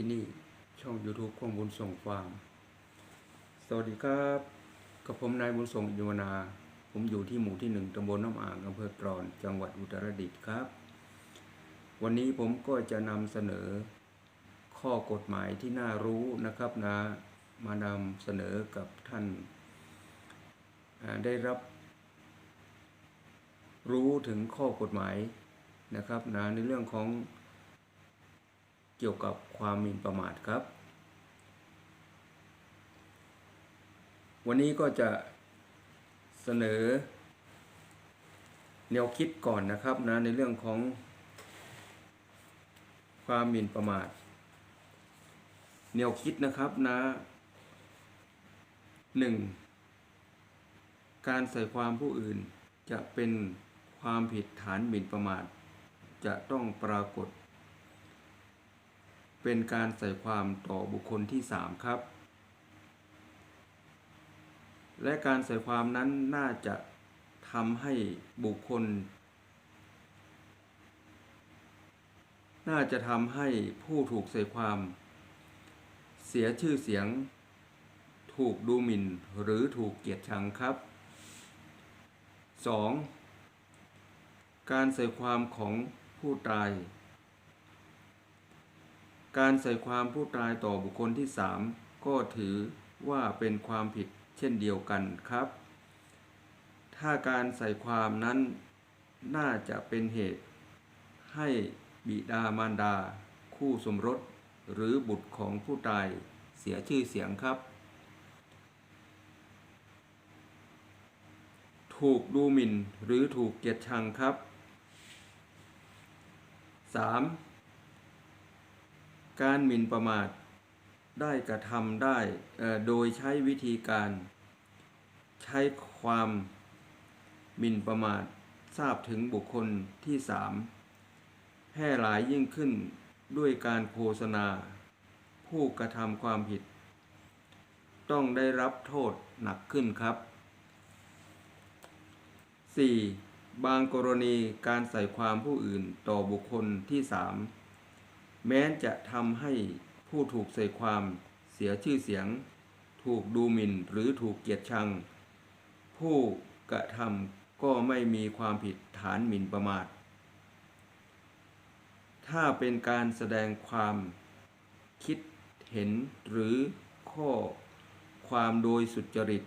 ที่นี่ช่อง YouTube ของบุญส่งฟาร์ม สวัสดีครับกับผมนายบุญส่งยวนา ผมอยู่ที่หมู่ที่หนึ่งตำบลน้ำอ่างอำเภอตรอน จังหวัดอุตรดิตถ์ครับ วันนี้ผมก็จะนำเสนอ ข้อกฎหมายที่น่ารู้นะครับนะ มานำเสนอกับท่าน ได้รับรู้ถึงข้อกฎหมายนะครับนะในเรื่องของ เกี่ยวกับความหมิ่นประมาทครับ วันนี้ก็จะเสนอ แนวคิดก่อนนะครับนะในเรื่องของความหมิ่นประมาท แนวคิดนะครับนะหนึ่งการใส่ความผู้อื่นจะเป็นความผิดฐานหมิ่นประมาท จะต้องปรากฏ เป็นการใส่ความต่อบุคคลที่สามครับ และการใส่ความนั้นน่าจะทำให้บุคคล น่าจะทำให้ผู้ถูกใส่ความ เสียชื่อเสียง ถูกดูหมิ่นหรือถูกเกียดชังครับ 2. การใส่ความของผู้ตาย การใส่ความผู้ตายต่อบุคคลที่สามก็ถือว่าเป็นความผิดเช่นเดียวกันครับ ถ้าการใส่ความนั้นน่าจะเป็นเหตุ ให้บิดามารดา คู่สมรส หรือบุตรของผู้ตายเสียชื่อเสียงครับ ถูกดูหมิ่นหรือถูกเกียดชังครับ 3. การหมิ่นประมาทได้กระทำได้โดยใช้วิธีการ ใช้ความหมิ่นประมาททราบถึงบุคคลที่สามแพร่หลายยิ่งขึ้นด้วยการโฆษณา ผู้กระทำความผิด ต้องได้รับโทษหนักขึ้นครับ 4. บางกรณีการใส่ความผู้อื่นต่อบุคคลที่สาม แม้จะทำให้ผู้ถูกใส่ความเสียชื่อเสียง ถูกดูหมิ่นหรือถูกเกียดชัง ผู้กระทำก็ไม่มีความผิดฐานหมิ่นประมาท ถ้าเป็นการแสดงความคิดเห็นหรือข้อความโดยสุจริต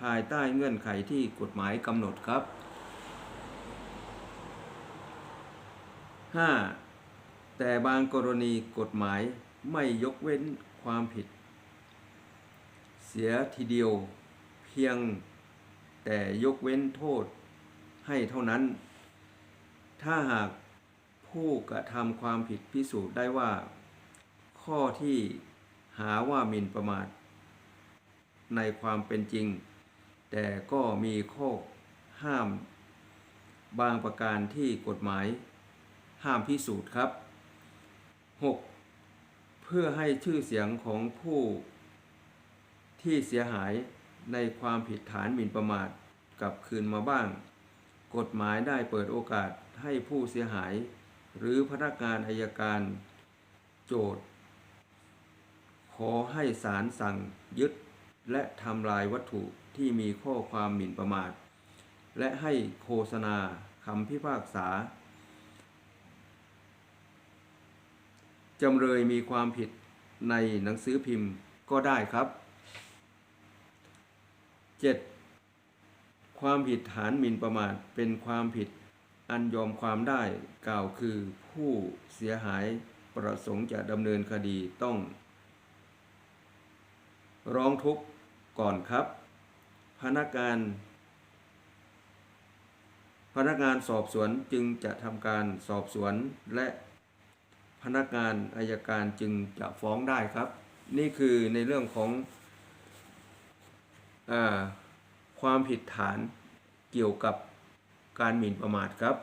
ภายใต้เงื่อนไขที่กฎหมายกำหนดครับ 5. แต่บางกรณีกฎหมายไม่ยกเว้นความผิด เสียทีเดียวเพียงแต่ยกเว้นโทษให้เท่านั้น ถ้าหากผู้กระทำความผิดพิสูจน์ได้ว่า ข้อที่หาว่าหมิ่นประมาท ในความเป็นจริง แต่ก็มีข้อห้าม บางประการที่กฎหมาย ห้ามพิสูจน์ครับ 6. เพื่อให้ชื่อเสียงของผู้ที่เสียหายในความผิดฐานหมิ่นประมาทกลับคืนมาบ้าง กฎหมายได้เปิดโอกาสให้ผู้เสียหาย หรือพนักงานอายการ โจทย์ ขอให้ศาลสั่งยึดและทำลายวัตถุที่มีข้อความหมิ่นประมาท และให้โฆษณาคำพิพากษา จำเลยมีความผิดในหนังสือพิมพ์ก็ได้ครับ 7. ความผิดฐานหมิ่นประมาทเป็นความผิดอันยอมความได้กล่าวคือผู้เสียหายประสงค์จะดำเนินคดีต้อง ร้องทุกข์ก่อนครับ พนักงานพนักงานสอบสวนจึงจะทำการสอบสวนและ พนักงานอายการจึงจะฟ้องได้ครับ นี่คือในเรื่องของอความผิดฐานเกี่ยวกับการหมิ่นประมาทครับ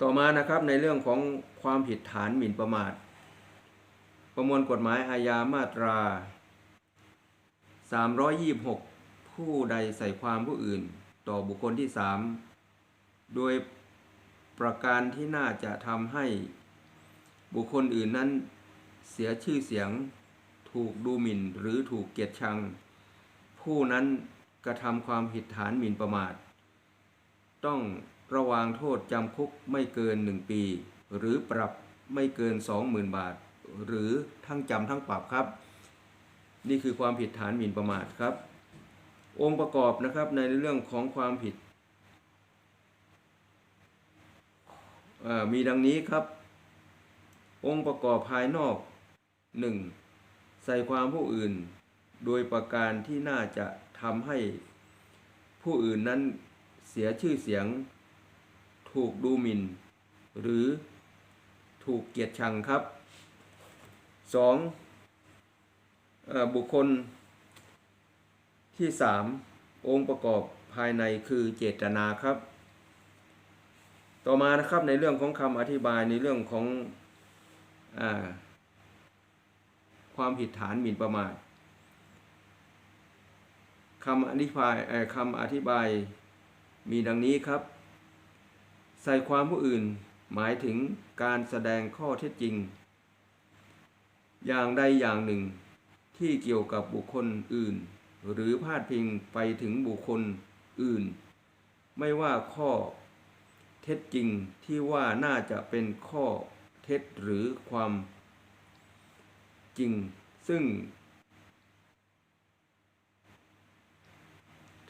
ต่อมานะครับในเรื่องของความผิดฐานหมิ่นประมาท ประมวลกฎหมายอาญามาตรา 326 ผู้ใดใส่ความผู้อื่น ต่อบุคคลที่สามโดยประการที่น่าจะทำให้บุคคลอื่นนั้นเสียชื่อเสียง ถูกดูหมิ่นหรือถูกเกียดชัง ผู้นั้นกระทำความผิดฐานหมิ่นประมาท ต้องระวางโทษจำคุกไม่เกินหนึ่งปี หรือปรับไม่เกินสองหมื่นบาท หรือทั้งจำทั้งปรับครับ นี่คือความผิดฐานหมิ่นประมาทครับ องค์ประกอบนะครับในเรื่องของความผิดมีดังนี้ครับ องค์ประกอบภายนอก 1. ใส่ความผู้อื่น โดยประการที่น่าจะทำให้ผู้อื่นนั้นเสียชื่อเสียง ถูกดูหมิ่น หรือถูกเกียดชังครับ 2. เอ่อบุคคล ที่ 3 องค์ประกอบภายในคือเจตนาครับ ต่อมานะครับในเรื่องของคำอธิบายในเรื่องของอความผิดฐานหมิ่นประมาทคำอธิบายคำอธิบายมีดังนี้ครับ ใส่ความผู้อื่นหมายถึงการแสดงข้อเท็จจริง อย่างใดอย่างหนึ่งที่เกี่ยวกับบุคคลอื่น หรือพาดพิงไปถึงบุคคลอื่น ไม่ว่าข้อเท็จจริงที่ว่าน่าจะเป็นข้อเท็จหรือความจริง ซึ่ง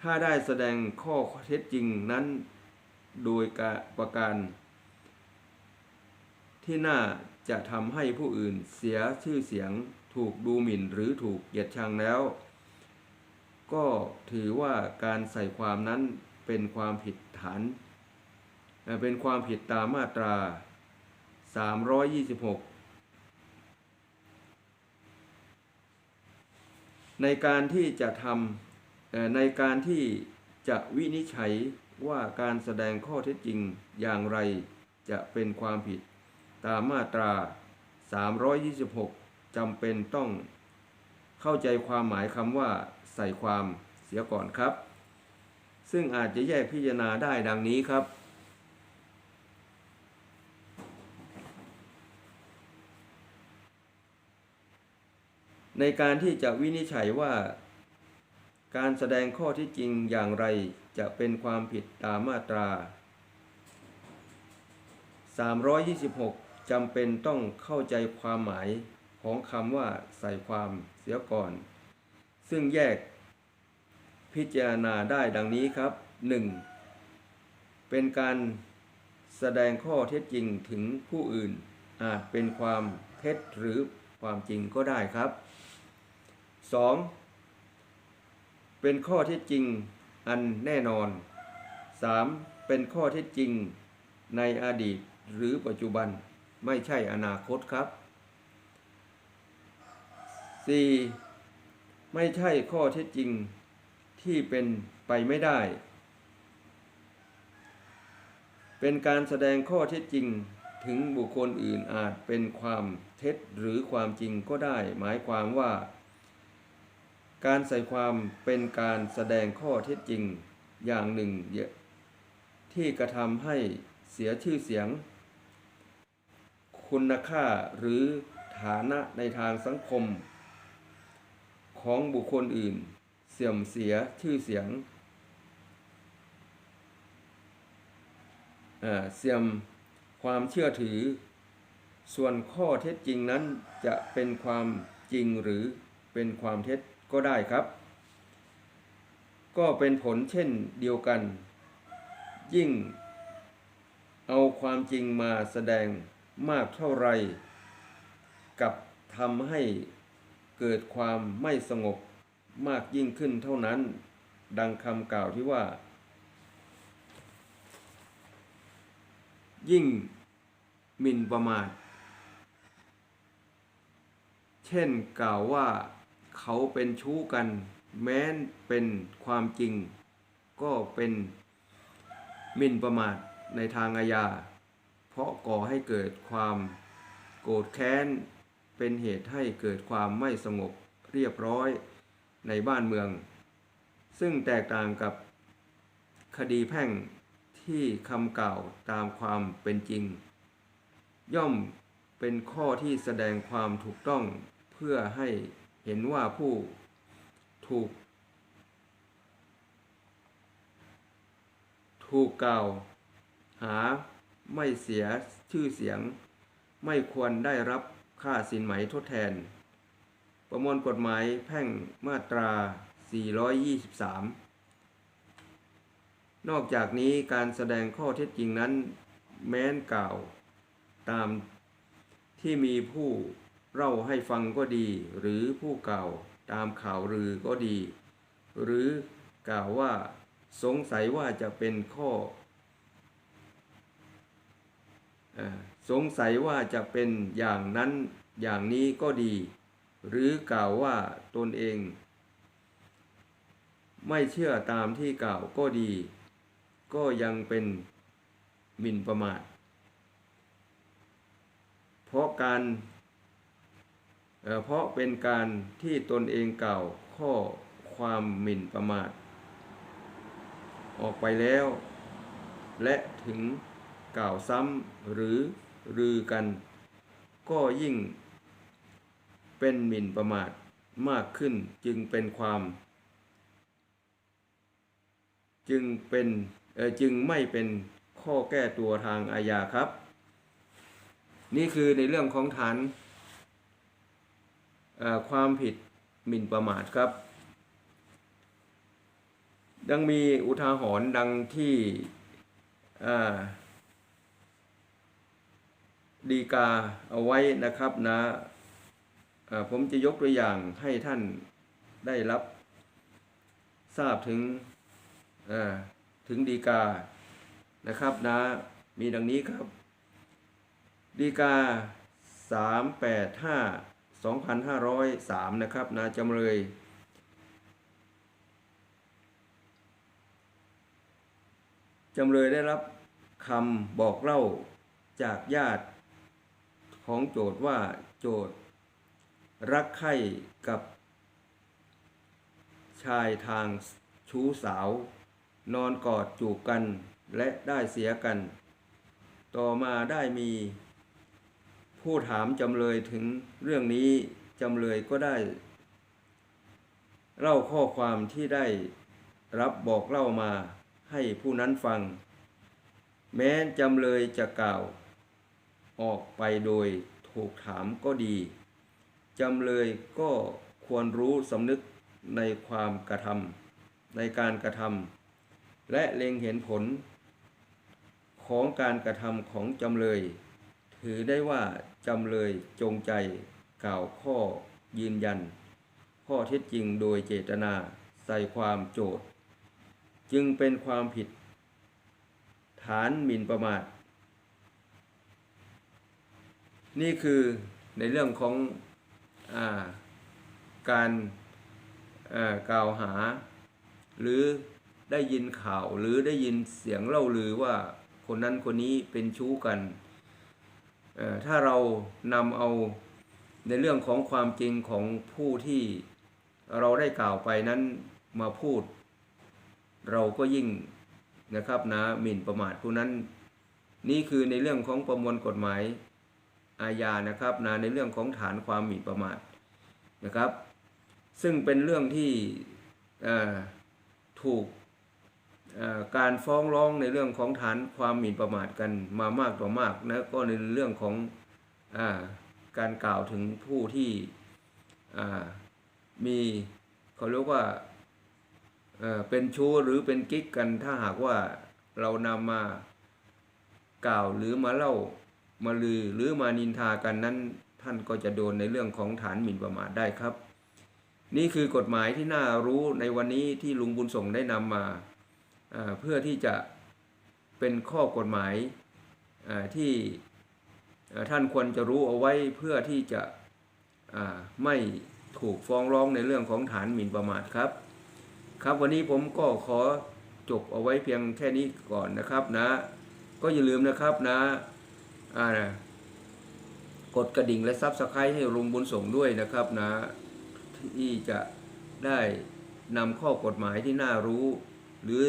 ถ้าได้แสดงข้อเท็จจริงนั้นโดยการประการ ที่น่าจะทำให้ผู้อื่นเสียชื่อเสียงถูกดูหมิ่นหรือถูกเหยียดชังแล้ว ก็ถือว่าการใส่ความนั้นเป็นความผิดฐาน เป็นความผิดตามมาตรา 326 ในการที่จะทำในการที่จะวินิจฉัยว่าการแสดงข้อเท็จจริงอย่างไรจะเป็นความผิดตามมาตรา 326จำเป็นต้อง เข้าใจความหมายคำว่าใส่ความเสียก่อนครับ ซึ่งอาจจะแยกพิจารณาได้ดังนี้ครับ ในการที่จะวินิจฉัยว่า การแสดงข้อที่จริงอย่างไรจะเป็นความผิดตามมาตรา 326จำเป็นต้องเข้าใจความหมาย ของคำว่าใส่ความเสียก่อน ซึ่งแยกพิจารณาได้ดังนี้ครับ 1. เป็นการแสดงข้อเท็จจริงถึงผู้อื่น อาจเป็นความเท็จหรือความจริงก็ได้ครับ 2. เป็นข้อเท็จจริงอันแน่นอน 3. เป็นข้อเท็จจริงในอดีตหรือปัจจุบันไม่ใช่อนาคตครับ 4. ไม่ใช่ข้อเท็จจริงที่เป็นไปไม่ได้ เป็นการแสดงข้อเท็จจริงถึงบุคคลอื่นอาจเป็นความเท็จหรือความจริงก็ได้ หมายความว่า การใส่ความเป็นการแสดงข้อเท็จจริงอย่างหนึ่งที่กระทำให้เสียชื่อเสียง คุณค่าหรือฐานะในทางสังคม ของบุคคลอื่น เสื่อมเสียชื่อเสียงเสื่อมความเชื่อถือ ส่วนข้อเท็จจริงนั้นจะเป็นความจริงหรือเป็นความเท็จก็ได้ครับ ก็เป็นผลเช่นเดียวกัน ยิ่ง เอาความจริงมาแสดงมากเท่าไร กับทำให้ กิดความไม่สงบมากยิ่งขึ้นเท่านั้น ดังคำกล่าวที่ว่า ยิ่งมินประมาท เช่นกล่าวว่าเขาเป็นชู้กัน แม้นเป็นความจริง ก็เป็นมินประมาทในทางอาญา เพราะก่อให้เกิดความโกรธแค้น เป็นเหตุให้เกิดความไม่สงบเรียบร้อยในบ้านเมือง ซึ่งแตกต่างกับคดีแพ่งที่คำกล่าวตามความเป็นจริง ย่อมเป็นข้อที่แสดงความถูกต้องเพื่อให้เห็นว่าผู้ถูก ถูกกล่าว หาไม่เสียชื่อเสียง ไม่ควรได้รับ ค่าสินไหมทดแทน ประมวลกฎหมายแพ่งมาตรา 423 นอกจากนี้การแสดงข้อเท็จจริงนั้น แม้นกล่าวตามที่มีผู้เล่าให้ฟังก็ดี หรือผู้กล่าวตามข่าวลือก็ดี หรือกล่าวว่าสงสัยว่าจะเป็นข้ออ สงสัยว่าจะเป็นอย่างนั้นอย่างนี้ก็ดี หรือกล่าวว่าตนเอง ไม่เชื่อตามที่กล่าวก็ดี ก็ยังเป็นหมิ่นประมาท เพราะการเเพราะเป็นการที่ตนเองกล่าวข้อความหมิ่นประมาท ออกไปแล้ว และถึงกล่าวซ้ำหรือ รือกัน ก็ยิ่งเป็นหมิ่นประมาทมากขึ้นจึงเป็นความ จึงเป็นเออจึงไม่เป็นข้อแก้ตัวทางอาญาครับ นี่คือในเรื่องของฐานความผิดหมิ่นประมาทครับยังมีอุทาหรณ์ดังที่อ่า ดีกาเอาไว้นะครับนะผมจะยกตัวอย่างให้ท่านได้รับ ทราบถึงถึงดีกานะครับนะมีดังนี้ครับ ดีกา 385 2503 นะครับนะจำเลยจำเลยได้รับคำบอกเล่าจากญาติ ของโจทย์ว่าโจทย์รักใคร่กับ ชายทางชู้สาว นอนกอดจูบกันและได้เสียกัน ต่อมาได้มี ผู้ถามจำเลยถึงเรื่องนี้จำเลยก็ได้ เล่าข้อความที่ได้รับบอกเล่ามาให้ผู้นั้นฟัง แม้จำเลยจะกล่าว ออกไปโดยถูกถามก็ดี จำเลยก็ควรรู้สำนึกในความกระทำในการกระทำและเล็งเห็นผล ของการกระทำของจำเลย ถือได้ว่าจำเลยจงใจกล่าวข้อยืนยัน ข้อเท็จจริงโดยเจตนาใส่ความโจทย์ จึงเป็นความผิด ฐานหมิ่นประมาท นี่คือในเรื่องของอาการกล่าวหา หรือได้ยินข่าวหรือได้ยินเสียงเล่าลือว่าคนนั้นคนนี้เป็นชู้กัน ถ้าเรานำเอาในเรื่องของความจริงของผู้ที่เราได้กล่าวไปนั้นมาพูด เราก็ยิ่งนะครับนะหมิ่นประมาทผู้นั้น นี่คือในเรื่องของประมวลกฎหมาย อาญานะครับนะในเรื่องของฐานความหมิ่นประมาทนะครับ ซึ่งเป็นเรื่องที่ถูกการฟ้องร้องในเรื่องของฐานความหมิ่นประมาทกันมามากต่อมากนะก็ในเรื่องของอาการกล่าวถึงผู้ที่มีเขาเรียกว่าเอ่อเป็นชู้หรือเป็นกิ๊กกันถ้าหากว่าเรานำมากล่าวหรือมาเล่า มาลือหรือมานินทากันนั้น ท่านก็จะโดนในเรื่องของฐานหมิ่นประมาทได้ครับ นี่คือกฎหมายที่น่ารู้ในวันนี้ที่ลุงบุญส่งได้นำมาเพื่อที่จะเป็นข้อกฎหมายที่ท่านควรจะรู้เอาไว้เพื่อที่จะไม่ถูกฟ้องร้องในเรื่องของฐานหมิ่นประมาทครับ ครับวันนี้ผมก็ขอจบเอาไว้เพียงแค่นี้ก่อนนะครับนะ ก็อย่าลืมนะครับนะ อ่ากดกระดิ่งและซับสไครต์ให้ลุงบุญส่งด้วยนะครับนะ ที่จะได้นำข้อกฎหมายที่น่ารู้ หรือ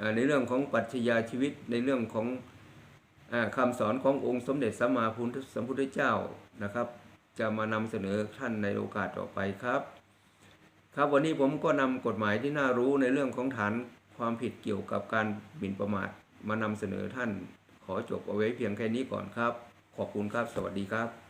อในเรื่องของปรัชญาชีวิตในเรื่องของอคำสอนขององค์สมเด็จสัมมาสัมพุทธเจ้านะครับ จะมานำเสนอท่านในโอกาสต่อไปครับ ครับวันนี้ผมก็นำกฎหมายที่น่ารู้ในเรื่องของฐานความผิดเกี่ยวกับการหมิ่นประมาทมานำเสนอท่าน ขอจบเอาไว้เพียงแค่นี้ก่อนครับ ขอบคุณครับ สวัสดีครับ